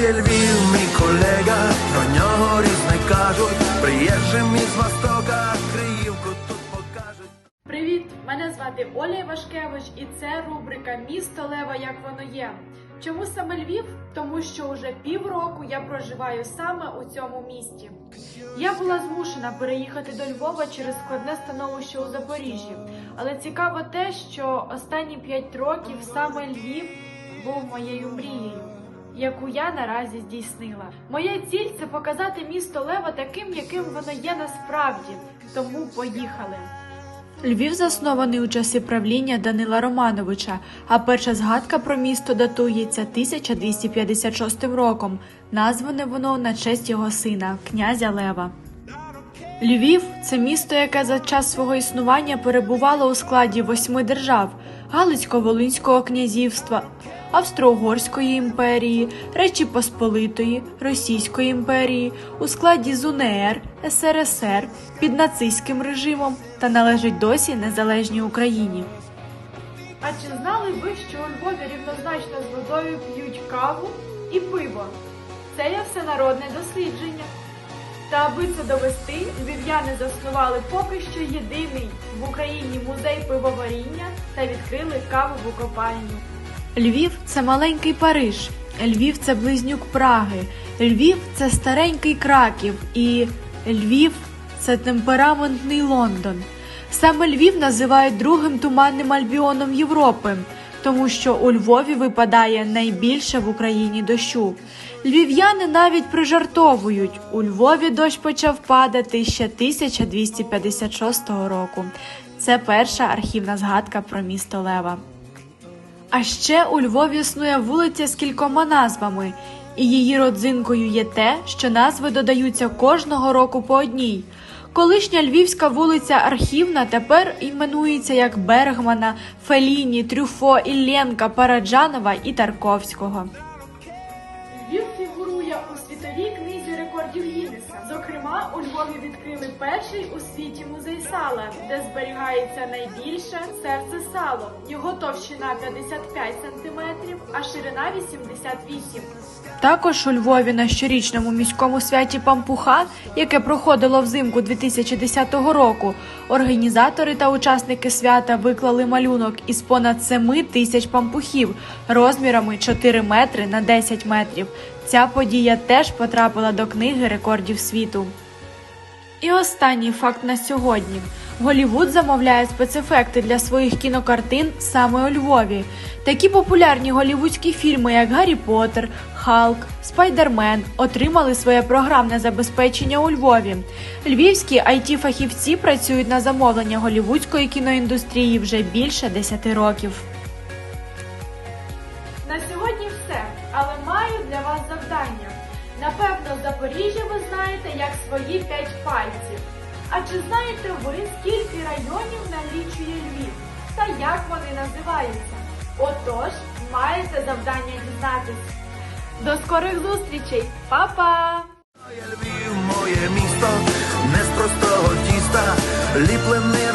є Львів, мій колега, про нього різне кажуть, приїжджим із Востока, Криївку тут покажуть. Привіт! Мене звати Оля Івашкевич, і це рубрика Місто Лева, як воно є. Чому саме Львів? Тому що уже півроку я проживаю саме у цьому місті. Я була змушена переїхати до Львова через складне становище у Запоріжжі. Але цікаво те, що останні п'ять років саме Львів був моєю мрією, яку я наразі здійснила. Моя ціль це показати місто Лева таким, яким воно є насправді. Тому поїхали. Львів заснований у часи правління Данила Романовича, а перша згадка про місто датується 1256 роком. Назване воно на честь його сина, князя Лева. Львів це місто, яке за час свого існування перебувало у складі восьми держав: Галицько-Волинського князівства, Австро-Угорської імперії, Речі Посполитої, Російської імперії, у складі ЗУНР, СРСР під нацистським режимом та належить досі незалежній Україні. А чи знали ви, що у Львові рівнозначно з водою п'ють каву і пиво? Це є всенародне дослідження. Та аби це довести, львів'яни заснували поки що єдиний в Україні музей пивоваріння та відкрили кавову копальню. Львів це маленький Париж, Львів це близнюк Праги, Львів це старенький Краків і Львів це темпераментний Лондон. Саме Львів називають другим туманним альбіоном Європи, тому що у Львові випадає найбільше в Україні дощу. Львів'яни навіть прижартовують. У Львові дощ почав падати ще 1256 року. Це перша архівна згадка про місто Лева. А ще у Львові існує вулиця з кількома назвами, і її родзинкою є те, що назви додаються кожного року по одній. Колишня львівська вулиця Архівна тепер іменується як Бергмана, Феліні, Трюфо, Ілленка, Параджанова і Тарковського. Рекордів Зокрема, у Львові відкрили перший у світі музей сала, де зберігається найбільше серце сало. Його товщина 55 см, а ширина 88 також у Львові на щорічному міському святі Пампуха, яке проходило взимку 2010 року, організатори та учасники свята виклали малюнок із понад 7 тисяч пампухів розмірами 4 метри на 10 метрів. Ця подія теж потрапила до книги рекордів світу. І останній факт на сьогодні: Голівуд замовляє спецефекти для своїх кінокартин саме у Львові. Такі популярні голівудські фільми, як Гаррі Поттер, Халк, Спайдермен, отримали своє програмне забезпечення у Львові. Львівські it фахівці працюють на замовлення голівудської кіноіндустрії вже більше 10 років. Сьогодні все, але маю для вас завдання. Напевно, Запоріжжя ви знаєте як свої п'ять пальців. А чи знаєте ви, скільки районів налічує Львів та як вони називаються? Отож, маєте завдання дізнатись. До скорих зустрічей, Па-па! Львів, моє місто, не з простого тіста, роками.